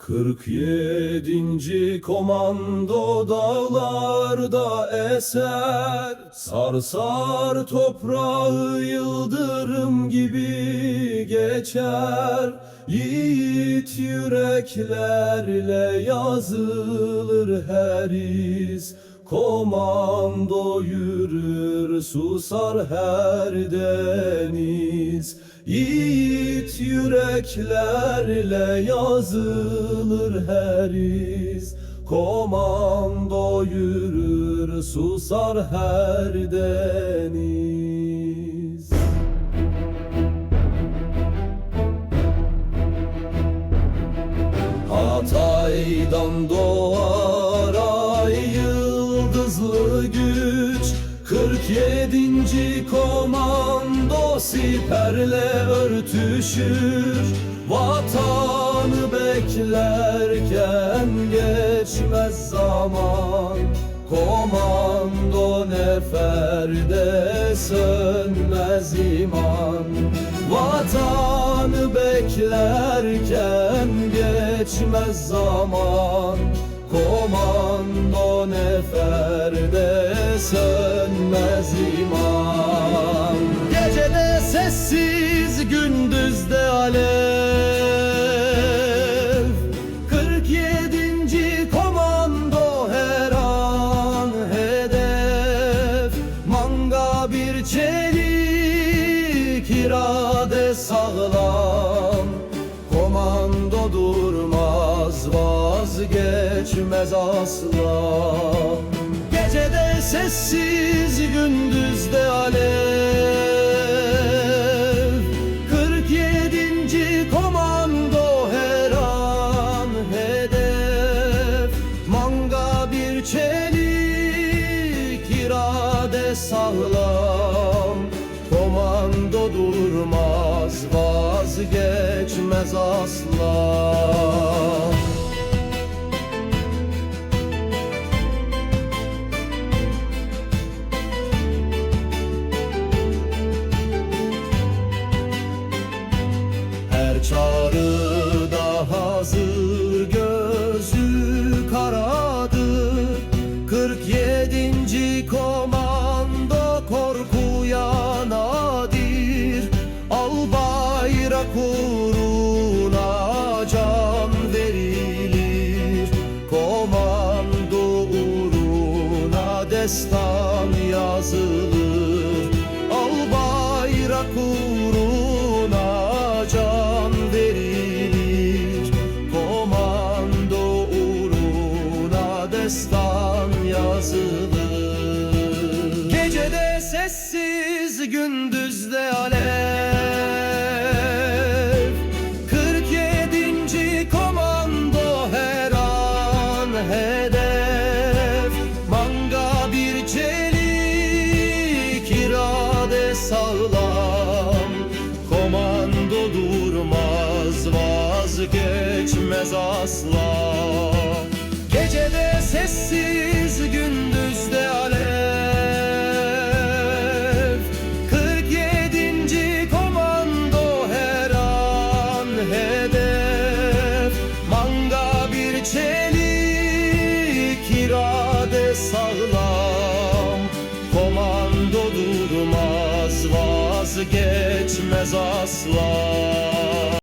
47. komando dağlarda eser. Sarsar toprağı yıldırım gibi geçer. Yiğit yüreklerle yazılır her iz. Komando yürür susar her deniz Yiğit yüreklerle yazılır her iz. Komando yürür susar her deniz. Hatay'dan doğar 47. komando siperle örtüşür. Vatanı beklerken geçmez zaman. Komando neferde sönmez iman. Vatanı beklerken geçmez zaman. Komando neferde sönmez Sessiz gündüzde alev. 47. komando her an hedef. Manga bir çelik irade sağlam. Komando durmaz vazgeçmez asla. Gecede sessiz gündüzde sağlam. Komando durmaz vazgeçmez asla destan yazılır Al bayrak uğruna can verilir. Komando uğruna destan yazılır Gecede sessiz gündüzde alev geçmez asla. Gecede sessiz gündüzde alev. 47. komando her an hedef. Manga bir çelik irade sağlam. Komando durmaz vazgeçmez asla.